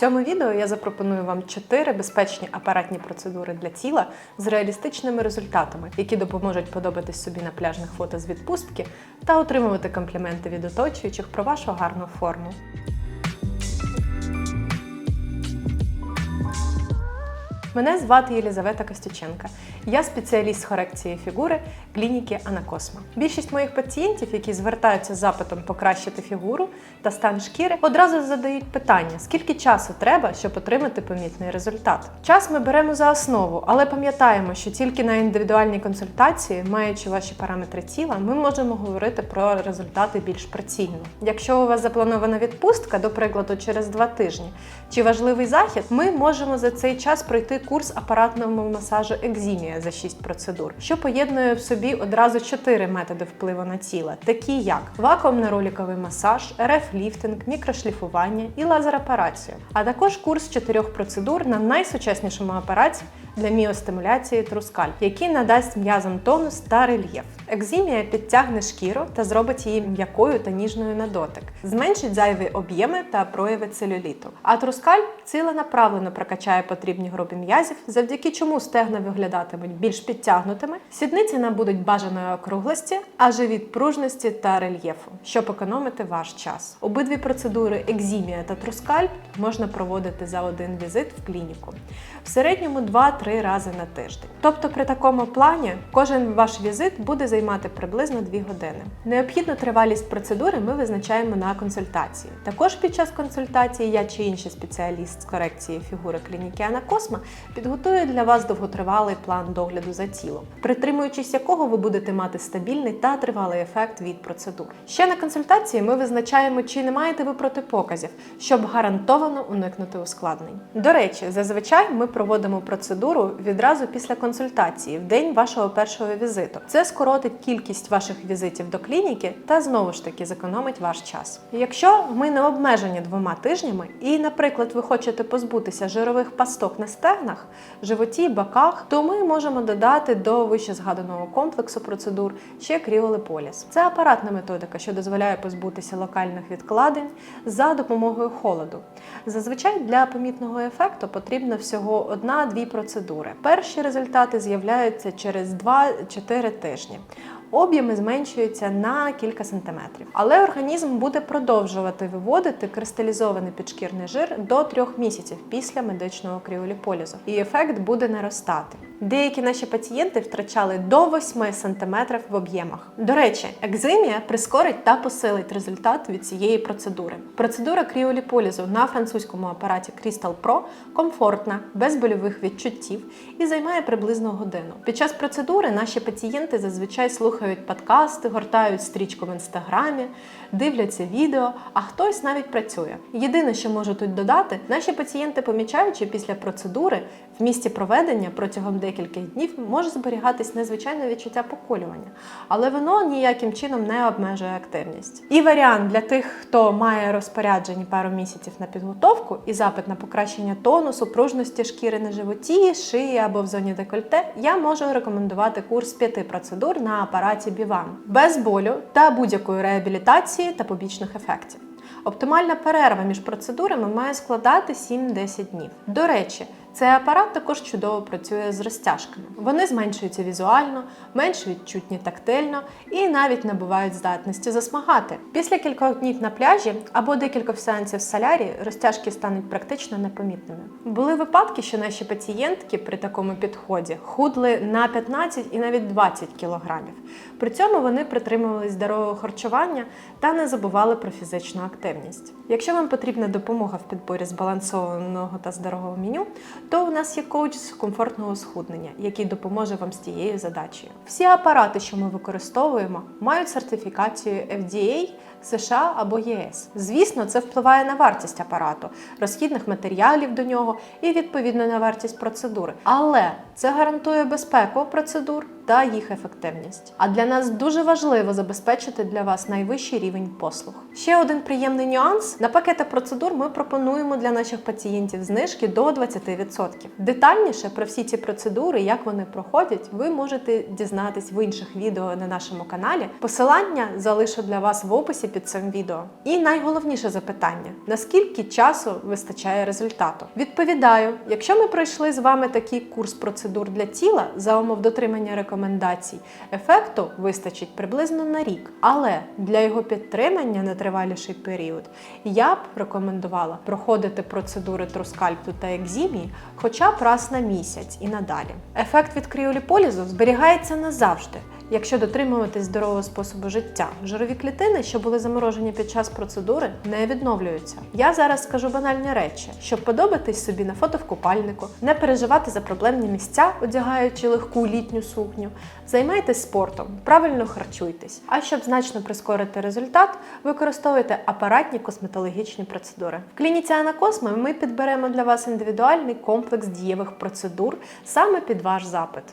цьому відео я запропоную вам 4 безпечні апаратні процедури для тіла з реалістичними результатами, які допоможуть подобатись собі на пляжних фото з відпустки та отримувати компліменти від оточуючих про вашу гарну форму. Мене звати Єлізавета Костюченка. Я спеціаліст з корекції фігури клініки Анакосма. Більшість моїх пацієнтів, які звертаються з запитом покращити фігуру та стан шкіри, одразу задають питання: скільки часу треба, щоб отримати помітний результат. Час ми беремо за основу, але пам'ятаємо, що тільки на індивідуальній консультації, маючи ваші параметри тіла, ми можемо говорити про результати більш прицільно. Якщо у вас запланована відпустка, до прикладу, через два тижні, чи важливий захід, ми можемо за цей час пройти курс апаратного масажу екзімія за 6 процедур, що поєднує в собі одразу 4 методи впливу на тіло, такі як вакуумно-роліковий масаж, РФ-ліфтинг, мікрошліфування і лазер-апарацію, а також курс 4 процедур на найсучаснішому апараті для міостимуляції трускаль, який надасть м'язам тонус та рельєф. Екзімія підтягне шкіру та зробить її м'якою та ніжною на дотик, зменшить зайві об'єми та прояви целюліту. А трускаль ціленаправлено прокачає потрібні групи м'язів, завдяки чому стегна виглядатимуть більш підтягнутими, сідниці набудуть бажаної округлості, а живіт пружності та рельєфу, щоб економити ваш час. Обидві процедури екзімія та трускаль можна проводити за один візит в клініку. В середньому 2-3 рази на тиждень. Тобто при такому плані кожен ваш візит буде займати приблизно 2 години. Необхідну тривалість процедури ми визначаємо на консультації. Також під час консультації я чи інший спеціаліст з корекції фігури клініки Анакосма підготує для вас довготривалий план догляду за тілом, притримуючись якого ви будете мати стабільний та тривалий ефект від процедур. Ще на консультації ми визначаємо, чи не маєте ви протипоказів, щоб гарантовано уникнути ускладнень. До речі, зазвичай ми проводимо процедуру відразу після консультації в день вашого першого візиту. Це скоротить кількість ваших візитів до клініки та знову ж таки зекономить ваш час. Якщо ми не обмежені двома тижнями, і, наприклад, ви хочете позбутися жирових пасток на стегнах, животі, боках, то ми можемо додати до вище згаданого комплексу процедур ще кріолеполіс. Це апаратна методика, що дозволяє позбутися локальних відкладень за допомогою холоду. Зазвичай для помітного ефекту потрібно всього одна-дві процедури. Перші результати з'являються через 2-4 тижні. Об'єми зменшуються на кілька сантиметрів, але організм буде продовжувати виводити кристалізований підшкірний жир до трьох місяців після медичного кріоліполізу, і ефект буде наростати. Деякі наші пацієнти втрачали до 8 см в об'ємах. До речі, екзимія прискорить та посилить результат від цієї процедури. Процедура кріоліполізу на французькому апараті Crystal Pro комфортна, без больових відчуттів і займає приблизно годину. Під час процедури наші пацієнти зазвичай слухають подкасти, гортають стрічку в інстаграмі, дивляться відео, а хтось навіть працює. Єдине, що можу тут додати, наші пацієнти помічають, що після процедури в місці проведення протягом декількох днів може зберігатись незвичайне відчуття поколювання, але воно ніяким чином не обмежує активність. І варіант для тих, хто має розпоряджені пару місяців на підготовку і запит на покращення тонусу, пружності шкіри на животі, шиї або в зоні декольте, я можу рекомендувати курс п'яти процедур на апараті Біван без болю та будь-якої реабілітації та побічних ефектів. Оптимальна перерва між процедурами має складати 7-10 днів. До речі, цей апарат також чудово працює з розтяжками. Вони зменшуються візуально, менш відчутні тактильно і навіть набувають здатності засмагати. Після кількох днів на пляжі або декількох сеансів в солярі розтяжки стануть практично непомітними. Були випадки, що наші пацієнтки при такому підході худли на 15 і навіть 20 кілограмів. При цьому вони притримувались здорового харчування та не забували про фізичну активність. Якщо вам потрібна допомога в підборі збалансованого та здорового меню, то у нас є коуч з комфортного схуднення, який допоможе вам з тією задачею. Всі апарати, що ми використовуємо, мають сертифікацію FDA США або ЄС. Звісно, це впливає на вартість апарату, розхідних матеріалів до нього і відповідно на вартість процедури. Але це гарантує безпеку процедур та їх ефективність. А для нас дуже важливо забезпечити для вас найвищий рівень послуг. Ще один приємний нюанс: на пакети процедур ми пропонуємо для наших пацієнтів знижки до 20%. Детальніше про всі ці процедури, як вони проходять, ви можете дізнатись в інших відео на нашому каналі. Посилання залишу для вас в описі під цим відео. І найголовніше запитання: наскільки часу вистачає результату? Відповідаю, якщо ми пройшли з вами такий курс процедур для тіла за умов дотримання рекомендацій, ефекту вистачить приблизно на рік. Але для його підтримання на триваліший період я б рекомендувала проходити процедури троскальпту та екзімії хоча б раз на місяць і надалі. Ефект від кріоліполізу зберігається назавжди. Якщо дотримуватись здорового способу життя, жирові клітини, що були заморожені під час процедури, не відновлюються. Я зараз скажу банальні речі, щоб подобатись собі на фото в купальнику, не переживати за проблемні місця, одягаючи легку літню сукню. Займайтесь спортом, правильно харчуйтесь. А щоб значно прискорити результат, використовуйте апаратні косметологічні процедури. В клініці Анакосми ми підберемо для вас індивідуальний комплекс дієвих процедур саме під ваш запит.